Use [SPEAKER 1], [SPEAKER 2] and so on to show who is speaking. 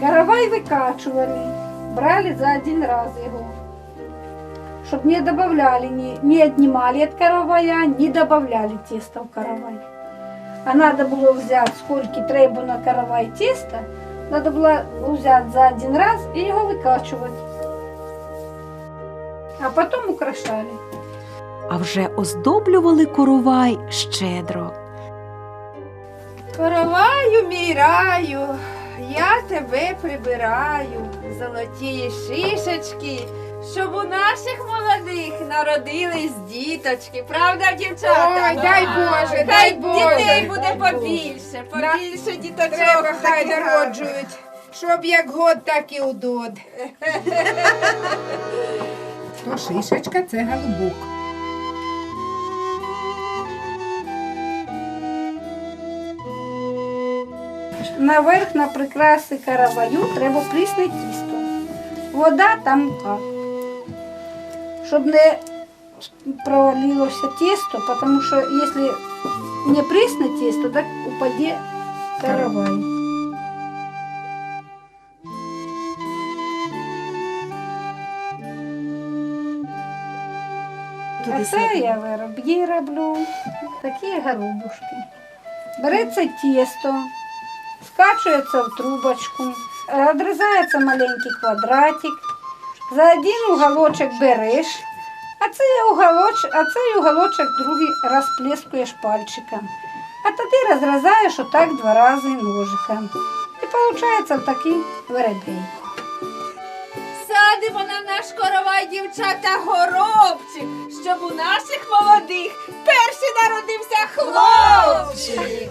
[SPEAKER 1] Каравай викачували, брали за один раз его. Чтоб не добавляли, не, не отнимали от каравая, не добавляли теста в каравай. А надо было взять, сколько треба на каравай теста, надо было взять за один раз и его выкачивать. А потом украшали.
[SPEAKER 2] А вже оздоблювали коровай щедро.
[SPEAKER 3] Короваю мій раю, я тебе прибираю, золоті шишечки, щоб у наших молодих народились діточки. Правда, дівчата?
[SPEAKER 4] Ой, дай Боже,
[SPEAKER 3] Хай
[SPEAKER 4] дай Боже.
[SPEAKER 3] дітей буде побільше, побільше діточок.
[SPEAKER 4] Треба хай
[SPEAKER 3] таких
[SPEAKER 4] народжують. Щоб як год, так і удод. То шишечка це голубок.
[SPEAKER 1] Наверх на прикраси караваю треба прісне тісто. Вода там. Щоб не провалилося тісто, тому що якщо не прісне тісто, так упаде каравай. А це я вироб'ї роблю. Такі горобушки. Береться тісто, скачується в трубочку, відрізається маленький квадратик, за один уголочок береш, а цей уголочок, а цей уголочок другий розплескуєш пальчиком. А тоді розрізаєш отак два рази ножиком. І виходить такий веребей.
[SPEAKER 3] Садимо на наш коровай, дівчата, горобчик, щоб у наших молодих перший народився хлопчик.